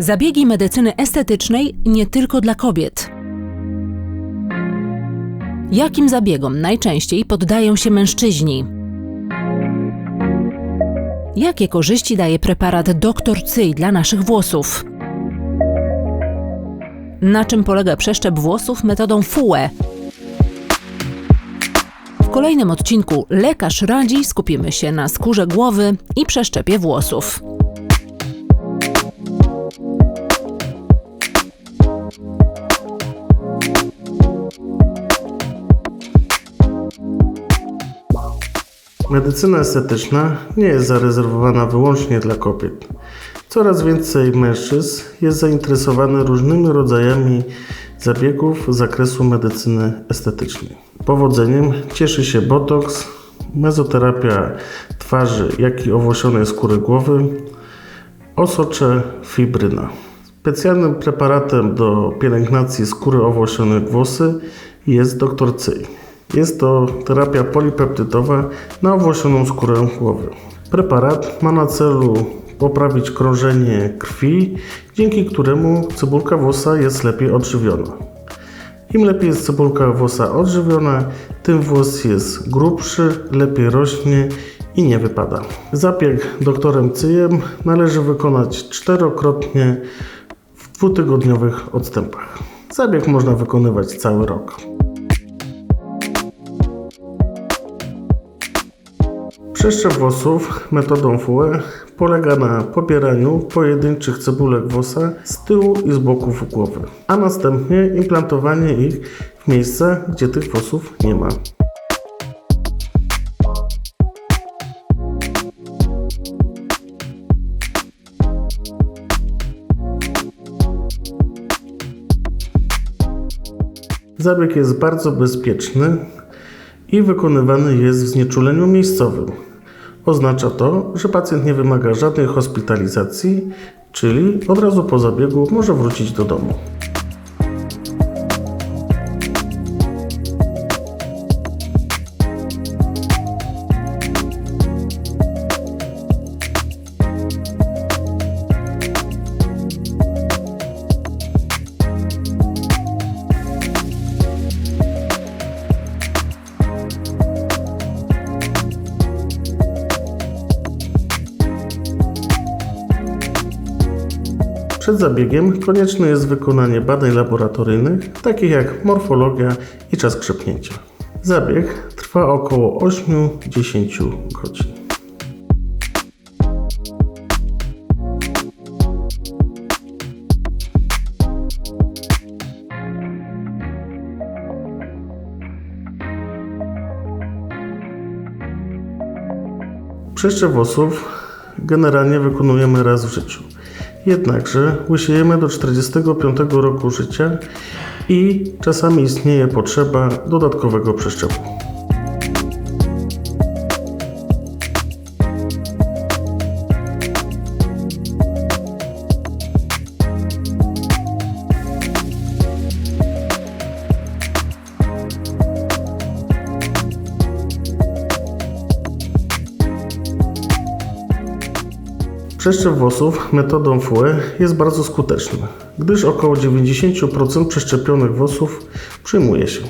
Zabiegi medycyny estetycznej nie tylko dla kobiet. Jakim zabiegom najczęściej poddają się mężczyźni? Jakie korzyści daje preparat Dr. Cyj dla naszych włosów? Na czym polega przeszczep włosów metodą FUE? W kolejnym odcinku Lekarz radzi skupimy się na skórze głowy i przeszczepie włosów. Medycyna estetyczna nie jest zarezerwowana wyłącznie dla kobiet. Coraz więcej mężczyzn jest zainteresowanych różnymi rodzajami zabiegów z zakresu medycyny estetycznej. Powodzeniem cieszy się botoks, mezoterapia twarzy, jak i owłosionej skóry głowy, osocze fibryna. Specjalnym preparatem do pielęgnacji skóry owłosionej włosy jest Dr. Cyj. Jest to terapia polipeptydowa na owłosioną skórę głowy. Preparat ma na celu poprawić krążenie krwi, dzięki któremu cebulka włosa jest lepiej odżywiona. Im lepiej jest cebulka włosa odżywiona, tym włos jest grubszy, lepiej rośnie i nie wypada. Zabieg doktorem Cyjem należy wykonać czterokrotnie w dwutygodniowych odstępach. Zabieg można wykonywać cały rok. Przeszczep włosów metodą FUE polega na pobieraniu pojedynczych cebulek włosa z tyłu i z boków głowy, a następnie implantowanie ich w miejsca, gdzie tych włosów nie ma. Zabieg jest bardzo bezpieczny i wykonywany jest w znieczuleniu miejscowym. Oznacza to, że pacjent nie wymaga żadnej hospitalizacji, czyli od razu po zabiegu może wrócić do domu. Przed zabiegiem konieczne jest wykonanie badań laboratoryjnych, takich jak morfologia i czas krzepnięcia. Zabieg trwa około 8-10 godzin. Przeszczep włosów generalnie wykonujemy raz w życiu. Jednakże łysiejemy do 45 roku życia i czasami istnieje potrzeba dodatkowego przeszczepu. Przeszczep włosów metodą FUE jest bardzo skuteczny, gdyż około 90% przeszczepionych włosów przyjmuje się.